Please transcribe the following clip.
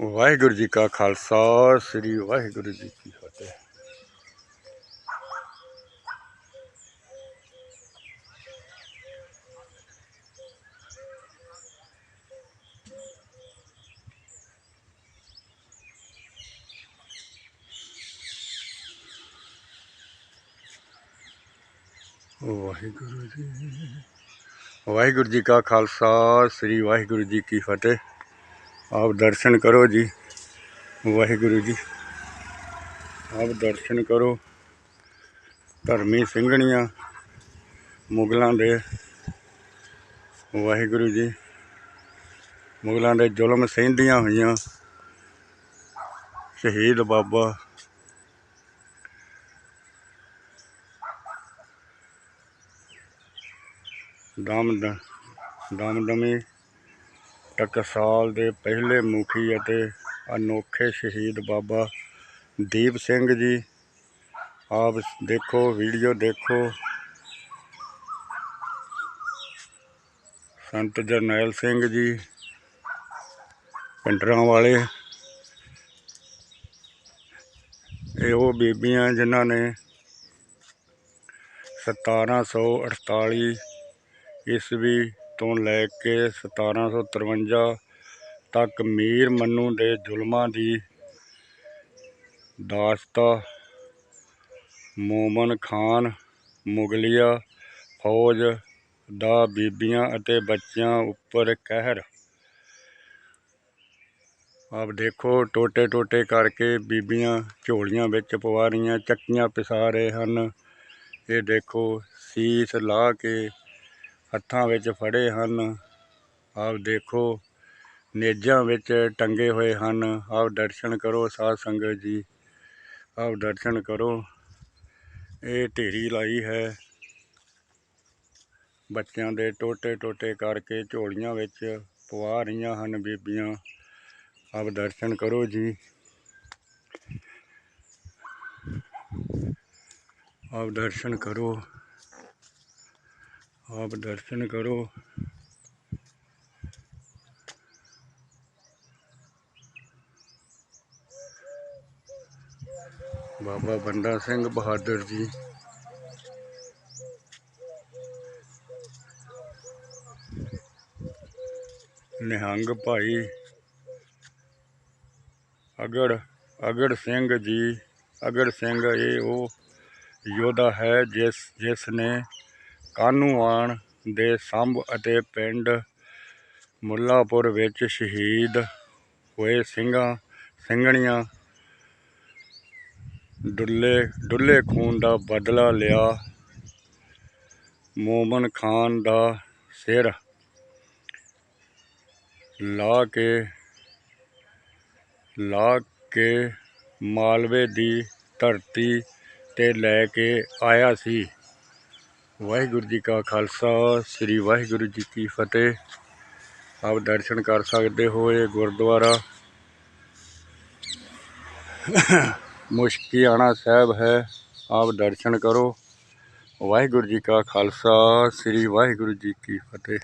ਵਾਹਿਗੁਰੂ ਜੀ ਕਾ ਖਾਲਸਾ, ਸ੍ਰੀ ਵਾਹਿਗੁਰੂ ਜੀ ਕੀ ਫਤਿਹ। ਵਾਹਿਗੁਰੂ ਜੀ ਵਾਹਿਗੁਰੂ ਜੀ ਕਾ ਖਾਲਸਾ, ਸ੍ਰੀ ਵਾਹਿਗੁਰੂ ਜੀ ਕੀ ਫਤਿਹ। ਆਪ ਦਰਸ਼ਨ ਕਰੋ ਜੀ। ਵਾਹਿਗੁਰੂ ਜੀ। ਆਪ ਦਰਸ਼ਨ ਕਰੋ। ਧਰਮੀ ਸਿੰਘਣੀਆਂ, ਮੁਗਲਾਂ ਦੇ। ਵਾਹਿਗੁਰੂ ਜੀ। ਮੁਗਲਾਂ ਦੇ ਜ਼ੁਲਮ ਸਹਿੰਦੀਆਂ ਹੋਈਆਂ। ਸ਼ਹੀਦ ਬਾਬਾ। ਦਮ ਦਮਦਮੀ ਟਕਸਾਲ ਦੇ ਪਹਿਲੇ ਮੁਖੀ ਅਤੇ ਅਨੋਖੇ ਸ਼ਹੀਦ ਬਾਬਾ ਦੀਪ ਸਿੰਘ ਜੀ। ਆਪ ਦੇਖੋ ਵੀਡੀਓ ਦੇਖੋ। ਸੰਤ ਜਰਨੈਲ ਸਿੰਘ ਜੀ, ਪਿੰਡਰਾਂ ਵਾਲੇ। ਇਹ ਉਹ ਬੀਬੀਆਂ ਜਿਨ੍ਹਾਂ ਨੇ 1748 ਈਸਵੀ ਤੋਂ ਲੈ ਕੇ 1753 ਤੱਕ ਮੀਰ ਮੰਨੂ ਦੇ ਜ਼ੁਲਮਾਂ ਦੀ ਦਾਸਤਾ, ਮੋਮਨ ਖਾਨ, ਮੁਗਲਿਆ ਫੌਜ ਦਾ ਬੀਬੀਆਂ ਅਤੇ ਬੱਚਿਆਂ ਉੱਪਰ ਕਹਿਰ। ਆਪ ਦੇਖੋ ਟੋਟੇ ਟੋਟੇ ਕਰਕੇ ਬੀਬੀਆਂ ਝੋਲੀਆਂ ਵਿੱਚ ਪਵਾ ਰਹੀਆਂ, ਚੱਕੀਆਂ ਪਿਸਾ ਰਹੇ ਹਨ। ਇਹ ਦੇਖੋ, ਸੀਸ ਲਾ ਕੇ ਹੱਥਾਂ ਵਿੱਚ ਫੜੇ ਹਨ। ਆਪ ਦੇਖੋ, ਨੇਜਾਂ ਵਿੱਚ ਟੰਗੇ ਹੋਏ ਹਨ। ਆਪ ਦਰਸ਼ਨ ਕਰੋ ਸਾਧ ਸੰਗਤ ਜੀ। ਆਪ ਦਰਸ਼ਨ ਕਰੋ। ਇਹ ਢੇਰੀ ਲਾਈ ਹੈ। ਬੱਚਿਆਂ ਦੇ ਟੋਟੇ ਟੋਟੇ ਕਰਕੇ ਝੋਲੀਆਂ ਵਿੱਚ ਪਵਾ ਰਹੀਆਂ ਹਨ ਬੀਬੀਆਂ। ਆਪ ਦਰਸ਼ਨ ਕਰੋ ਜੀ। ਆਪ ਦਰਸ਼ਨ ਕਰੋ। ਆਪ ਦਰਸ਼ਨ ਕਰੋ। ਬਾਬਾ ਬੰਦਾ ਸਿੰਘ ਬਹਾਦਰ ਜੀ। ਨਿਹੰਗ ਭਾਈ ਅਗੜ ਅਗੜ ਸਿੰਘ ਜੀ, ਅਗੜ ਸਿੰਘ ਇਹ ਉਹ ਯੋਧਾ ਹੈ ਜਿਸ ਜਿਸ ਨੇ ਕਾਨੂੰਵਾਨ ਦੇ ਸੰਭ ਅਤੇ ਪਿੰਡ ਮੁੱਲਾਪੁਰ ਵਿੱਚ ਸ਼ਹੀਦ ਹੋਏ ਸਿੰਘਾਂ, ਸਿੰਘਣੀਆਂ ਡੁੱਲੇ ਡੁੱਲੇ ਖੂਨ ਦਾ ਬਦਲਾ ਲਿਆ ਮੋਮਨ ਖਾਨ ਦਾ ਸਿਰ। ਲਾ ਕੇ ਲਾ ਕੇ ਮਾਲਵੇ ਦੀ ਧਰਤੀ ਤੇ ਲੈ ਕੇ ਆਇਆ ਸੀ। ਵਾਹਿਗੁਰੂ ਜੀ ਕਾ ਖਾਲਸਾ, ਸ੍ਰੀ ਵਾਹਿਗੁਰੂ ਜੀ ਕੀ ਫਤਿਹ। ਆਪ ਦਰਸ਼ਨ ਕਰ ਸਕਦੇ ਹੋ ਇਹ ਗੁਰਦੁਆਰਾ। ਮੁਸ਼ਕੀਆਣਾ ਸਾਹਿਬ ਹੈ, ਆਪ ਦਰਸ਼ਨ ਕਰੋ। ਵਾਹਿਗੁਰੂ ਜੀ ਕਾ ਖਾਲਸਾ, ਸ੍ਰੀ ਵਾਹਿਗੁਰੂ ਜੀ ਕੀ ਫਤਿਹ।